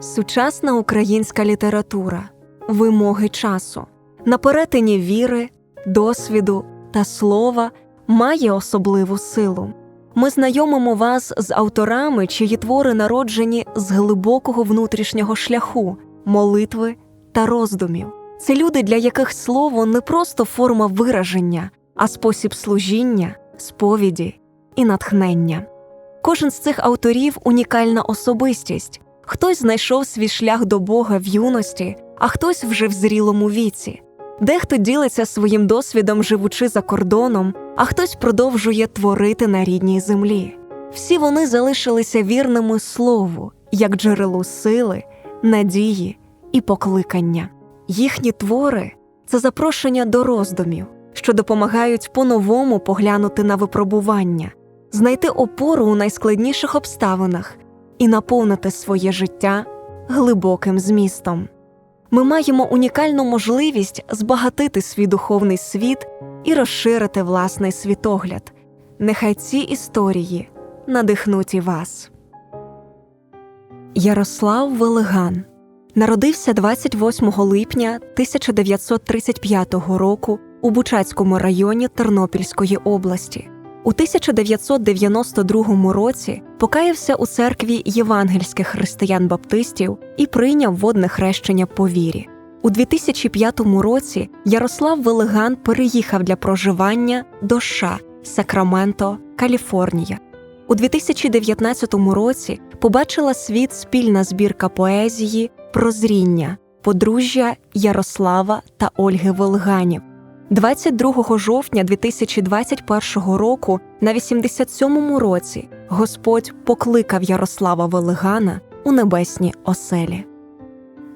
Сучасна українська література, вимоги часу, на перетині віри, досвіду та слова має особливу силу. Ми знайомимо вас з авторами, чиї твори народжені з глибокого внутрішнього шляху, молитви та роздумів. Це люди, для яких слово не просто форма вираження, а спосіб служіння, сповіді і натхнення. Кожен з цих авторів унікальна особистість. Хтось знайшов свій шлях до Бога в юності, а хтось вже в зрілому віці. Дехто ділиться своїм досвідом, живучи за кордоном, а хтось продовжує творити на рідній землі. Всі вони залишилися вірними слову, як джерелу сили, надії і покликання. Їхні твори це запрошення до роздумів, що допомагають по-новому поглянути на випробування, знайти опору у найскладніших обставинах і наповнити своє життя глибоким змістом. Ми маємо унікальну можливість збагатити свій духовний світ і розширити власний світогляд. Нехай ці історії надихнуть і вас. Ярослав Велиган народився 28 липня 1935 року у Бучацькому районі Тернопільської області. У 1992 році покаявся у церкві євангельських християн-баптистів і прийняв водне хрещення по вірі. У 2005 році Ярослав Велиган переїхав для проживання до США, Сакраменто, Каліфорнія. У 2019 році побачила світ спільна збірка поезії Прозріння подружжя Ярослава та Ольги Велганів. 22 жовтня 2021 року на 87-му році Господь покликав Ярослава Велигана у небесні оселі.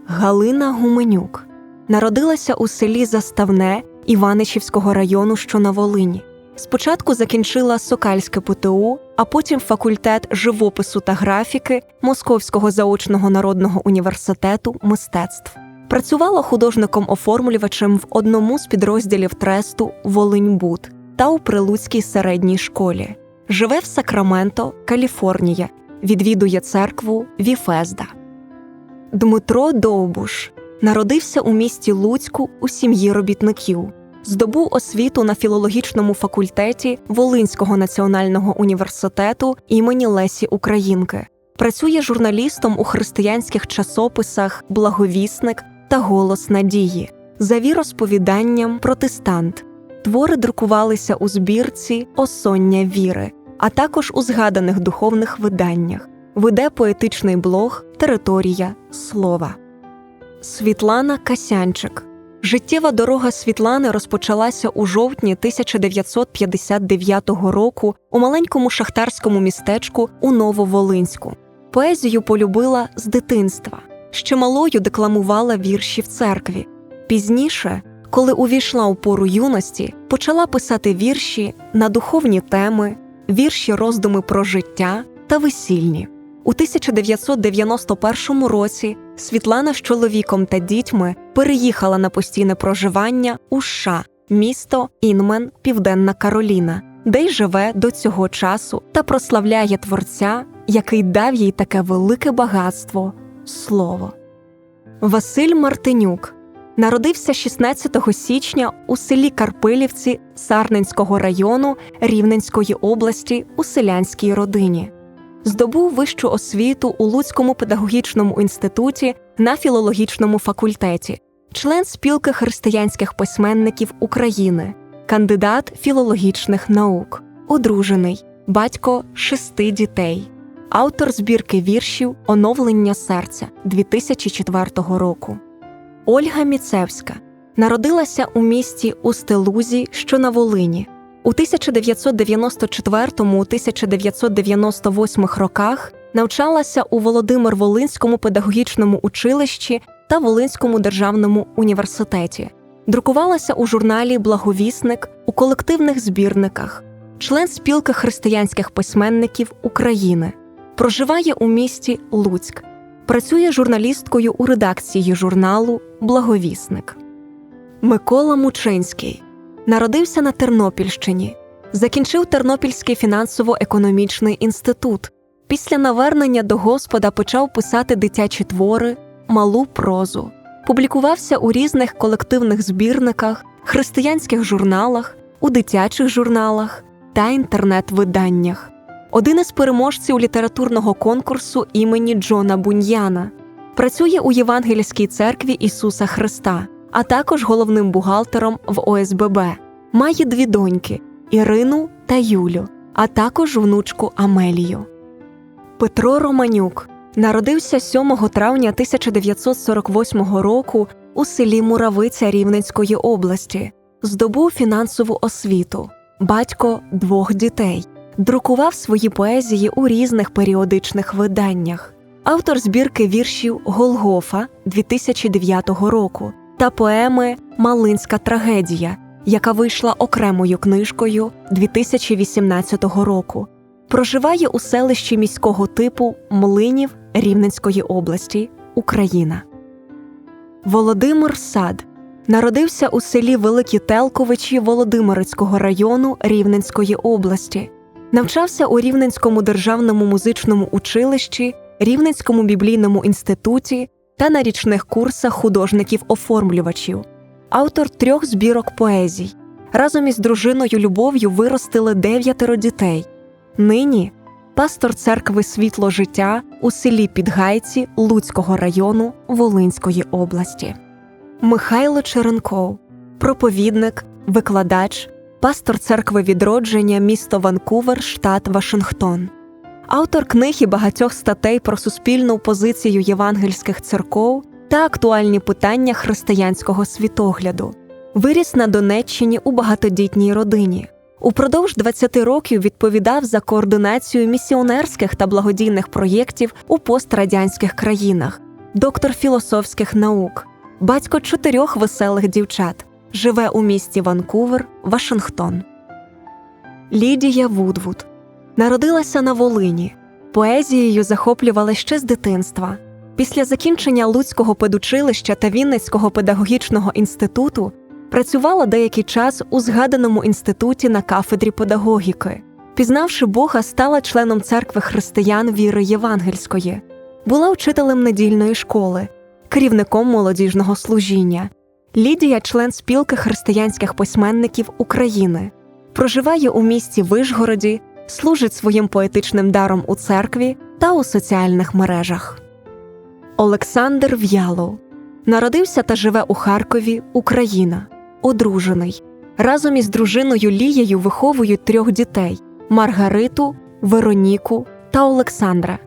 Галина Гуменюк народилася у селі Заставне Іваничівського району, що на Волині. Спочатку закінчила Сокальське ПТУ, а потім факультет живопису та графіки Московського заочного народного університету мистецтв. Працювала художником-оформлювачем в одному з підрозділів тресту Волиньбуд та у Прилуцькій середній школі. Живе в Сакраменто, Каліфорнія, відвідує церкву Віфезда. Дмитро Довбуш народився у місті Луцьку у сім'ї робітників, здобув освіту на філологічному факультеті Волинського національного університету імені Лесі Українки. Працює журналістом у християнських часописах Благовісник та Голос надії, за віросповіданням протестант. Твори друкувалися у збірці Осоння віри, а також у згаданих духовних виданнях. Веде поетичний блог Територія слова. Світлана Касянчик. Життєва дорога Світлани розпочалася у жовтні 1959 року у маленькому шахтарському містечку у Нововолинську. Поезію полюбила з дитинства. Ще малою декламувала вірші в церкві. Пізніше, коли увійшла у пору юності, почала писати вірші на духовні теми, вірші роздуми про життя та весільні. У 1991 році Світлана з чоловіком та дітьми переїхала на постійне проживання у США, місто Інмен, Південна Кароліна, де й живе до цього часу та прославляє творця, який дав їй таке велике багатство слово. Василь Мартинюк народився 16 січня у селі Карпилівці Сарненського району Рівненської області у селянській родині. Здобув вищу освіту у Луцькому педагогічному інституті на філологічному факультеті, член спілки християнських письменників України, кандидат філологічних наук, одружений, батько шести дітей, автор збірки віршів Оновлення серця 2004 року. Ольга Міцевська народилася у місті Устелузі, що на Волині. У 1994-1998 роках навчалася у Володимир Волинському педагогічному училищі та Волинському державному університеті, друкувалася у журналі Благовісник у колективних збірниках, член спілки християнських письменників України, проживає у місті Луцьк, працює журналісткою у редакції журналу Благовісник. Микола Мучинський. Народився на Тернопільщині, закінчив Тернопільський фінансово-економічний інститут, Після навернення до Господа почав писати дитячі твори, малу прозу, публікувався у різних колективних збірниках, християнських журналах, у дитячих журналах та інтернет-виданнях. Один із переможців літературного конкурсу імені Джона Буньяна. Працює у Євангельській церкві Ісуса Христа, а також головним бухгалтером в ОСББ. Має дві доньки Ірину та Юлю, а також внучку Амелію. Петро Романюк народився 7 травня 1948 року у селі Муравиця Рівненської області, здобув фінансову освіту, батько двох дітей, друкував свої поезії у різних періодичних виданнях, автор збірки віршів Голгофа 2009 року та поеми Малинська трагедія, яка вийшла окремою книжкою 2018 року. Проживає у селищі міського типу Млинів Рівненської області, Україна. Володимир Сад народився у селі Великі Телковичі Володимирецького району Рівненської області. Навчався у Рівненському державному музичному училищі, Рівненському біблійному інституті та на річних курсах художників-оформлювачів, автор трьох збірок поезій. Разом із дружиною Любов'ю виростили дев'ятеро дітей. Нині пастор церкви Світло життя у селі Підгайці Луцького району Волинської області. Михайло Черенков, проповідник, викладач, пастор церкви відродження, місто Ванкувер, штат Вашингтон, автор книг і багатьох статей про суспільну позицію євангельських церков та актуальні питання християнського світогляду. Виріс на Донеччині у багатодітній родині. Упродовж 20 років відповідав за координацію місіонерських та благодійних проєктів у пострадянських країнах, доктор філософських наук, батько чотирьох веселих дівчат, живе у місті Ванкувер, Вашингтон. Лідія Вудвуд народилася на Волині. Поезією захоплювала ще з дитинства. Після закінчення Луцького педучилища та Вінницького педагогічного інституту працювала деякий час у згаданому інституті на кафедрі педагогіки. Пізнавши Бога, стала членом церкви християн віри Євангельської, була вчителем недільної школи, керівником молодіжного служіння. Лідія, член спілки християнських письменників України, проживає у місті Вишгороді, служить своїм поетичним даром у церкві та у соціальних мережах. Олександр В'ялов народився та живе у Харкові, Україна, одружений. Разом із дружиною Лією виховують трьох дітей Маргариту, Вероніку та Олександра.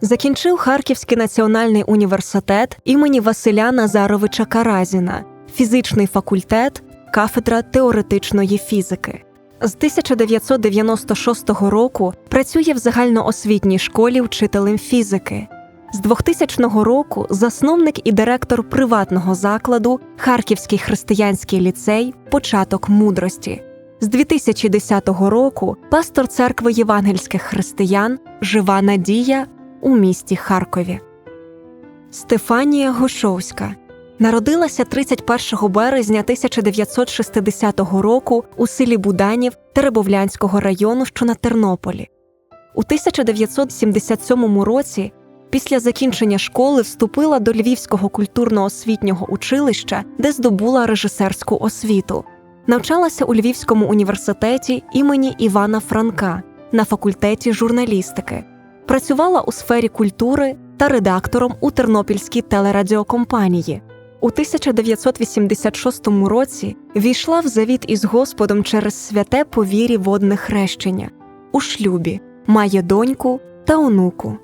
Закінчив Харківський національний університет імені Василя Назаровича Каразіна, фізичний факультет, кафедра теоретичної фізики. З 1996 року працює в загальноосвітній школі вчителем фізики. З 2000 року засновник і директор приватного закладу Харківський християнський ліцей Початок мудрості. З 2010 року пастор церкви євангельських християн Жива Надія у місті Харкові. Стефанія Гошовська народилася 31 березня 1960 року у селі Буданів Теребовлянського району, що на Тернополі. У 1977 році, після закінчення школи, вступила до Львівського культурно-освітнього училища, де здобула режисерську освіту. Навчалася у Львівському університеті імені Івана Франка на факультеті журналістики, працювала у сфері культури та редактором у Тернопільській телерадіокомпанії. У 1986 році війшла в завіт із Господом через святе по вірі водне хрещення у шлюбі, має доньку та онуку.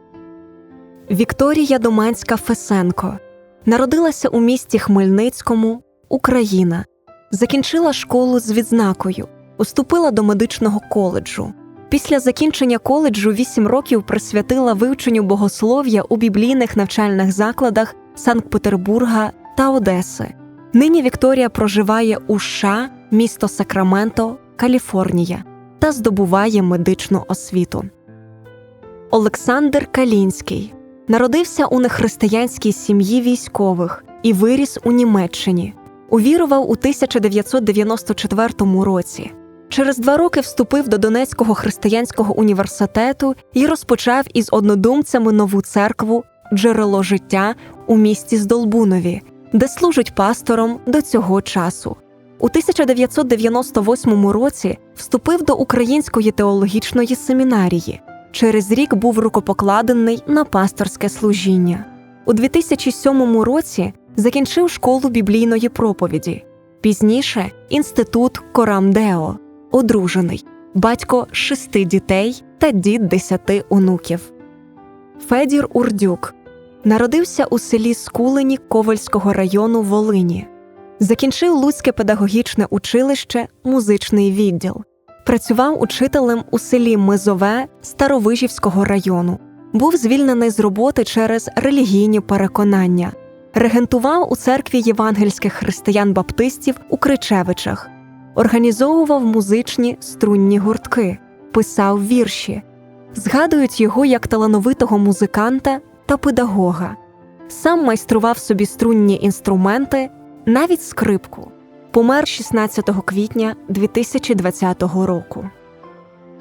Вікторія Доманська Фесенко народилася у місті Хмельницькому, Україна, закінчила школу з відзнакою, уступила до медичного коледжу. Після закінчення коледжу вісім років присвятила вивченню богослов'я у біблійних навчальних закладах Санкт-Петербурга та Одеси. Нині Вікторія проживає у США, місто Сакраменто, Каліфорнія та здобуває медичну освіту. Олександр Калінський народився у нехристиянській сім'ї військових і виріс у Німеччині. Увірував у 1994 році. Через два роки вступив до Донецького християнського університету і розпочав із однодумцями нову церкву Джерело життя у місті Здолбунові, де служить пастором до цього часу. У 1998 році вступив до Української теологічної семінарії. Через рік був рукопокладений на пасторське служіння. У 2007 році закінчив школу біблійної проповіді. Пізніше інститут Корамдео, одружений, батько шести дітей та дід десяти онуків. Федір Урдюк народився у селі Скулені Ковальського району Волині. Закінчив Луцьке педагогічне училище, музичний відділ. Працював учителем у селі Мизове Старовижівського району. Був звільнений з роботи через релігійні переконання. Регентував у церкві євангельських християн-баптистів у Кричевичах, організовував музичні струнні гуртки, писав вірші. Згадують його як талановитого музиканта та педагога. Сам майстрував собі струнні інструменти, навіть скрипку. Помер 16 квітня 2020 року.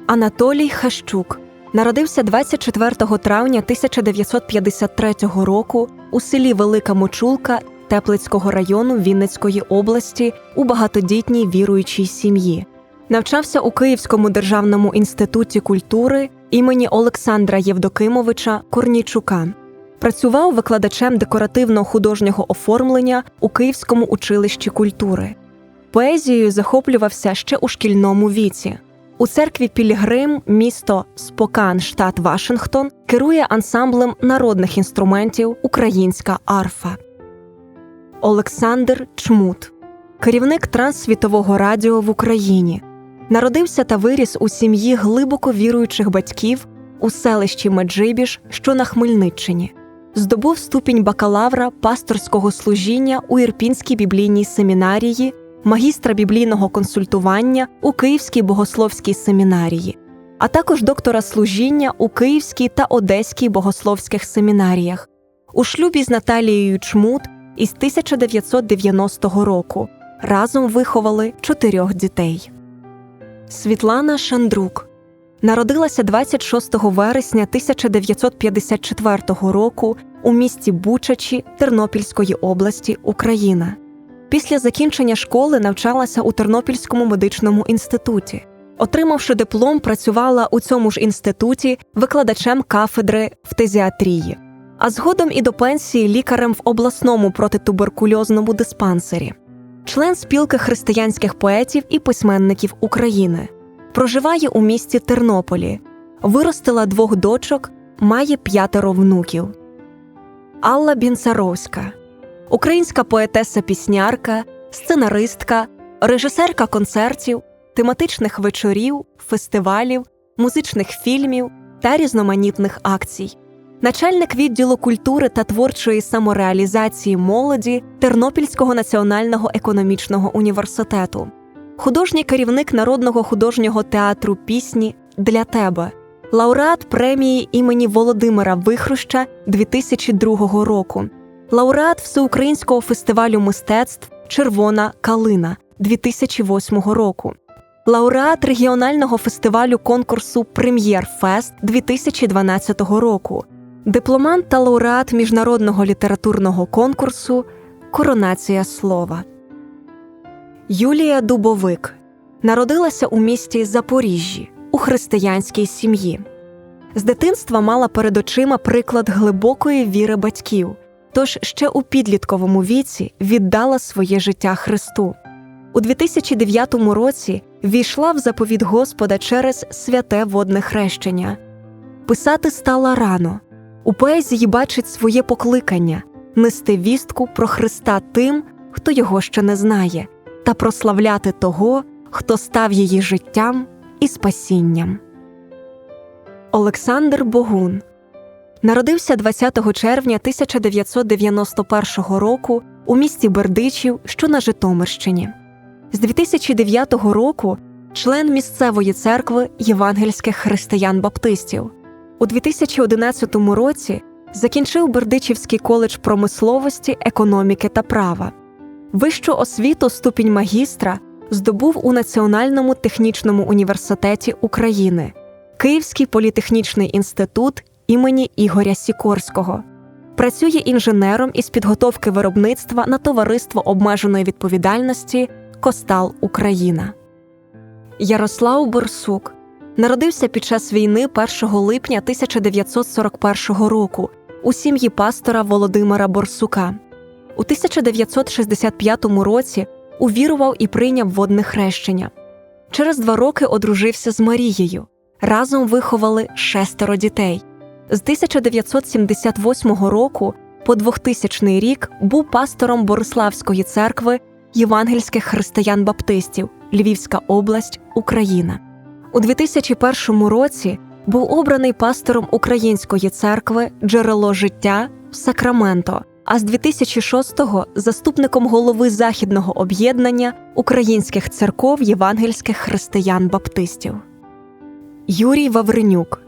Анатолій Хащук народився 24 травня 1953 року у селі Велика Мочулка Теплицького району Вінницької області у багатодітній віруючій сім'ї. Навчався у Київському державному інституті культури імені Олександра Євдокимовича Корнійчука. Працював викладачем декоративно-художнього оформлення у Київському училищі культури. Поезією захоплювався ще у шкільному віці. У церкві Пілігрим, місто Спокан, штат Вашингтон, керує ансамблем народних інструментів Українська арфа. Олександр Чмут, керівник Транссвітового радіо в Україні. Народився та виріс у сім'ї глибоко віруючих батьків у селищі Меджибіж, що на Хмельниччині. Здобув ступінь бакалавра пасторського служіння у Ірпінській біблійній семінарії, магістра біблійного консультування у Київській богословській семінарії, а також доктора служіння у Київській та Одеській богословських семінаріях. У шлюбі з Наталією Чмут із 1990 року разом виховали чотирьох дітей. Світлана Шандрук народилася 26 вересня 1954 року у місті Бучачі Тернопільської області, Україна. Після закінчення школи навчалася у Тернопільському медичному інституті. Отримавши диплом, працювала у цьому ж інституті викладачем кафедри фтезіатрії, а згодом і до пенсії лікарем в обласному протитуберкульозному диспансері, член спілки християнських поетів і письменників України. Проживає у місті Тернополі, виростила двох дочок, має п'ятеро внуків. Алла Бінцаровська українська поетеса-піснярка, сценаристка, режисерка концертів, тематичних вечорів, фестивалів, музичних фільмів та різноманітних акцій, начальник відділу культури та творчої самореалізації молоді Тернопільського національного економічного університету, художній керівник Народного художнього театру пісні для тебе. Лауреат премії імені Володимира Вихруща 2002 року, лауреат Всеукраїнського фестивалю мистецтв Червона калина 2008 року, лауреат регіонального фестивалю конкурсу Прем'єр Фест 2012 року, дипломант та лауреат міжнародного літературного конкурсу Коронація слова. Юлія Дубовик народилася у місті Запоріжжі у християнській сім'ї. З дитинства мала перед очима приклад глибокої віри батьків, тож ще у підлітковому віці віддала своє життя Христу. У 2009 році війшла в заповіт Господа через святе водне хрещення. Писати стала рано. У поезії бачить своє покликання нести вістку про Христа тим, хто його ще не знає, та прославляти того, хто став її життям і спасінням. Олександр Богун народився 20 червня 1991 року у місті Бердичів, що на Житомирщині. З 2009 року член місцевої церкви євангельських християн-баптистів. У 2011 році закінчив Бердичівський коледж промисловості, економіки та права. Вищу освіту ступінь магістра здобув у Національному технічному університеті України, Київський політехнічний інститут імені Ігоря Сікорського. Працює інженером із підготовки виробництва на товариство обмеженої відповідальності Костал Україна. Ярослав Борсук народився під час війни 1 липня 1941 року у сім'ї пастора Володимира Борсука. У 1965 році увірував і прийняв водне хрещення. Через два роки одружився з Марією. Разом виховали шестеро дітей. З 1978 року по 2000 рік був пастором Бориславської церкви євангельських християн-баптистів, Львівська область, Україна. У 2001 році був обраний пастором Української церкви Джерело життя в Сакраменто, а з 2006-го заступником голови західного об'єднання українських церков євангельських християн-баптистів. Юрій Вавренюк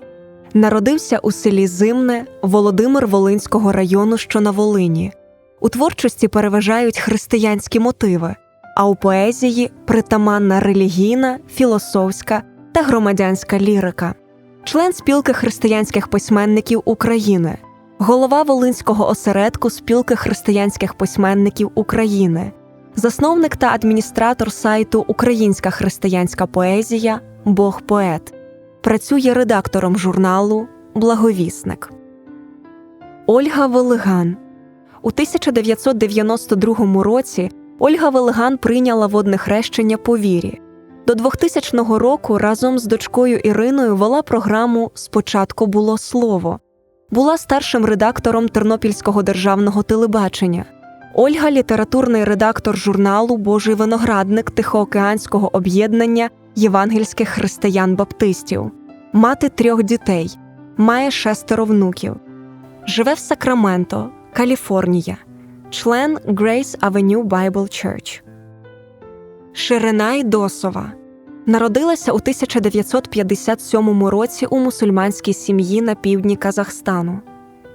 народився у селі Зимне Володимир Волинського району, що на Волині. У творчості переважають християнські мотиви, а у поезії притаманна релігійна, філософська та громадянська лірика, член спілки християнських письменників України, голова Волинського осередку спілки християнських письменників України, засновник та адміністратор сайту Українська християнська поезія. Бог поет, працює редактором журналу Благовісник. Ольга Велиган. У 1992 році Ольга Велиган прийняла водне хрещення по вірі. До 2000 року разом з дочкою Іриною вела програму Спочатку було слово, була старшим редактором Тернопільського державного телебачення. Ольга літературний редактор журналу Божий виноградник Тихоокеанського об'єднання євангельських християн-баптистів, мати трьох дітей, має шестеро внуків, живе в Сакраменто, Каліфорнія, член Grace Avenue Bible Church. Ширинай Досова народилася у 1957 році у мусульманській сім'ї на півдні Казахстану.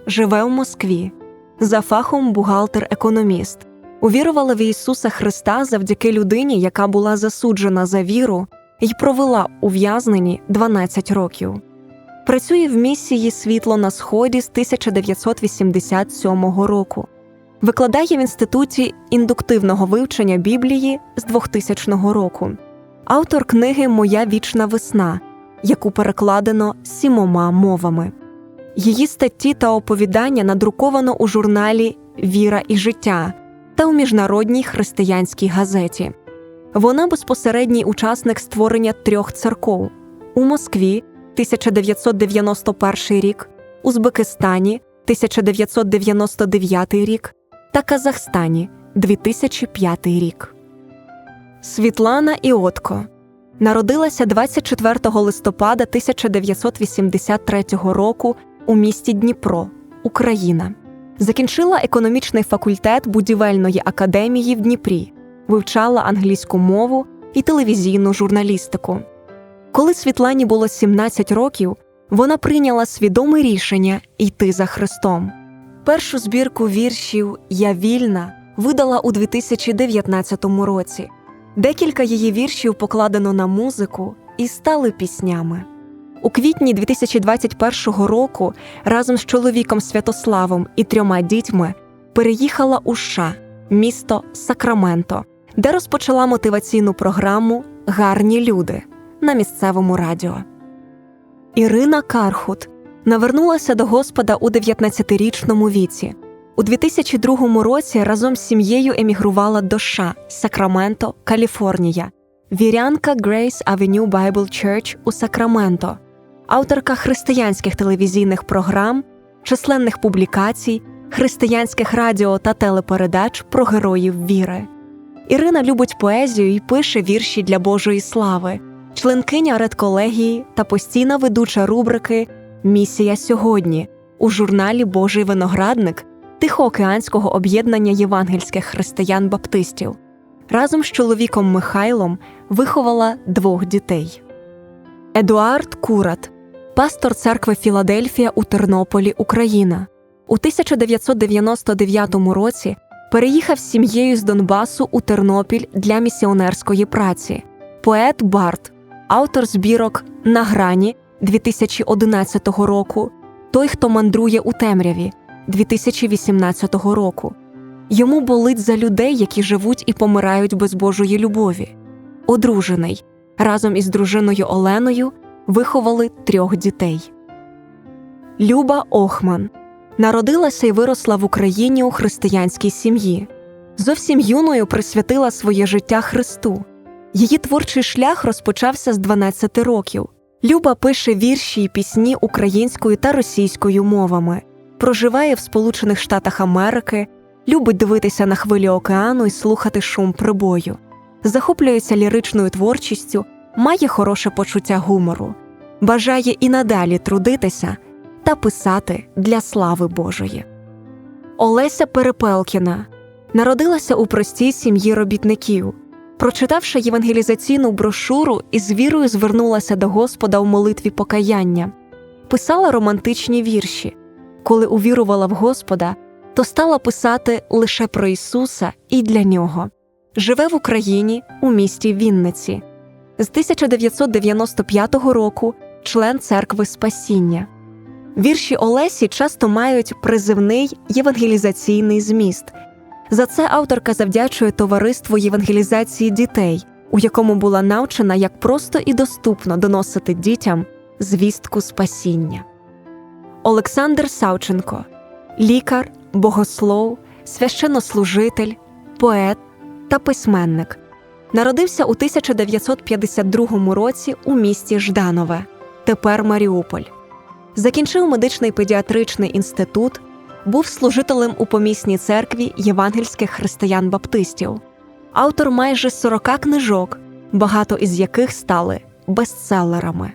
Живе у Москві. За фахом бухгалтер-економіст. Увірувала в Ісуса Христа завдяки людині, яка була засуджена за віру і провела ув'язненні 12 років. Працює в місії Світло на Сході з 1987 року. Викладає в інституті індуктивного вивчення Біблії з 2000 року, автор книги Моя вічна весна, яку перекладено сімома мовами. Її статті та оповідання надруковано у журналі Віра і життя та у міжнародній християнській газеті. Вона безпосередній учасник створення трьох церков у Москві 1991 рік, Узбекистані 1999 рік та Казахстані 2005 рік. Світлана Іотко народилася 24 листопада 1983 року у місті Дніпро, Україна. Закінчила економічний факультет будівельної академії в Дніпрі, вивчала англійську мову і телевізійну журналістику. Коли Світлані було 17 років, вона прийняла свідоме рішення йти за Христом. Першу збірку віршів Я вільна видала у 2019 році. Декілька її віршів покладено на музику і стали піснями. У квітні 2021 року разом з чоловіком Святославом і трьома дітьми переїхала у США, місто Сакраменто, де розпочала мотиваційну програму Гарні люди на місцевому радіо. Ірина Кархут навернулася до Господа у 19-річному віці. У 2002 році разом з сім'єю емігрувала до США, Сакраменто, Каліфорнія, вірянка Grace Avenue Bible Church у Сакраменто, авторка християнських телевізійних програм, численних публікацій, християнських радіо та телепередач про героїв віри. Ірина любить поезію і пише вірші для Божої слави, членкиня редколегії та постійна ведуча рубрики Місія сьогодні у журналі Божий виноградник Тихоокеанського об'єднання євангельських християн-баптистів. Разом з чоловіком Михайлом виховала двох дітей. Едуард Курат, пастор церкви Філадельфія у Тернополі, Україна. У 1999 році Переїхав з сім'єю з Донбасу у Тернопіль для місіонерської праці. Поет Барт, автор збірок На грані 2011 року. Той, хто мандрує у темряві 2018 року. Йому болить за людей, які живуть і помирають без Божої любові. Одружений разом із дружиною Оленою виховали трьох дітей. Люба Охман народилася і виросла в Україні у християнській сім'ї. Зовсім юною присвятила своє життя Христу. Її творчий шлях розпочався з 12 років. Люба пише вірші й пісні українською та російською мовами, проживає в Сполучених Штатах Америки, любить дивитися на хвилі океану і слухати шум прибою, захоплюється ліричною творчістю, має хороше почуття гумору, бажає і надалі трудитися та писати для слави Божої. Олеся Перепелкіна народилася у простій сім'ї робітників. Прочитавши євангелізаційну брошуру, із вірою звернулася до Господа в молитві покаяння, писала романтичні вірші. Коли увірувала в Господа, то стала писати лише про Ісуса і для нього. Живе в Україні у місті Вінниці. З 1995 року член церкви Спасіння. Вірші Олесі часто мають призивний євангелізаційний зміст. За це авторка завдячує товариству євангелізації дітей, у якому була навчена, як просто і доступно доносити дітям звістку спасіння. Олександр Савченко лікар, богослов, священнослужитель, поет та письменник. Народився у 1952 році у місті Жданове, тепер Маріуполь. Закінчив медичний педіатричний інститут, був служителем у помісній церкві євангельських християн-баптистів, автор майже 40 книжок, багато із яких стали бестселерами.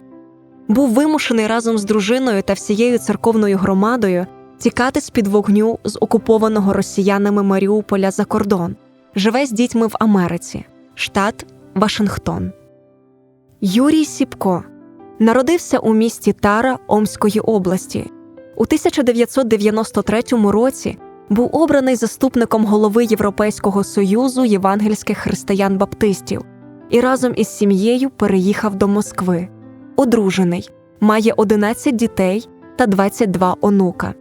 Був вимушений разом з дружиною та всією церковною громадою тікати з під вогню з окупованого росіянами Маріуполя за кордон, живе з дітьми в Америці, штат Вашингтон. Юрій Сіпко народився у місті Тара Омської області. У 1993 році був обраний заступником голови Європейського союзу євангельських християн-баптистів і разом із сім'єю переїхав до Москви. Одружений, має 11 дітей та 22 онука.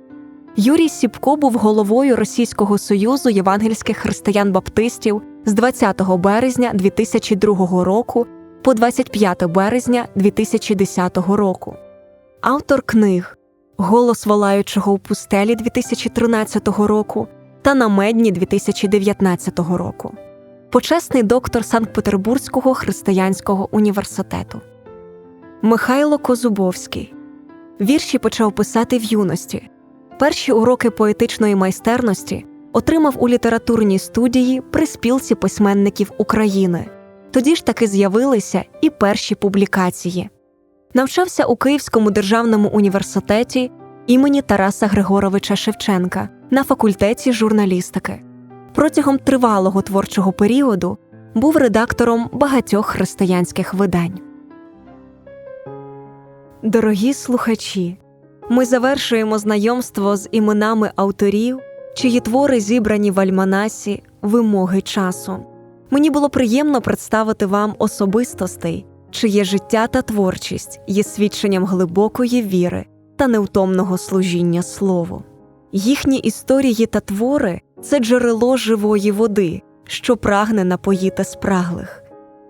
Юрій Сіпко був головою Російського союзу євангельських християн-баптистів з 20 березня 2002 року по 25 березня 2010 року. Автор книг Голос волаючого в пустелі 2013 року та на медні 2019 року. Почесний доктор Санкт-Петербурзького християнського університету. Михайло Козубовський вірші почав писати в юності. Перші уроки поетичної майстерності отримав у літературній студії при спілці письменників України. Тоді ж таки з'явилися і перші публікації. Навчався у Київському державному університеті імені Тараса Григоровича Шевченка на факультеті журналістики. Протягом тривалого творчого періоду був редактором багатьох християнських видань. Дорогі слухачі. Ми завершуємо знайомство з іменами авторів, чиї твори зібрані в альманасі вимоги часу. Мені було приємно представити вам особистостей, чиє життя та творчість є свідченням глибокої віри та невтомного служіння слову. Їхні історії та твори це джерело живої води, що прагне напоїти спраглих.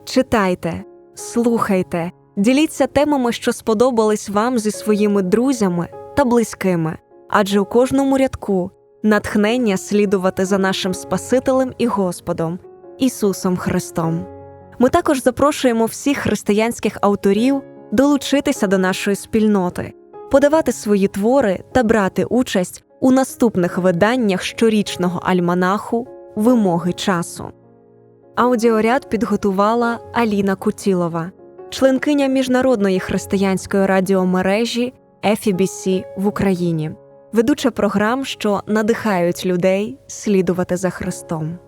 Читайте, слухайте, діліться темами, що сподобались вам зі своїми друзями та близькими, адже у кожному рядку натхнення слідувати за нашим Спасителем і Господом Ісусом Христом. Ми також запрошуємо всіх християнських авторів долучитися до нашої спільноти, подавати свої твори та брати участь у наступних виданнях щорічного альманаху Вимоги часу. Аудіоряд підготувала Аліна Кутілова, членкиня міжнародної християнської радіомережі FEBC в Україні, ведуча програм, що надихають людей слідувати за Христом.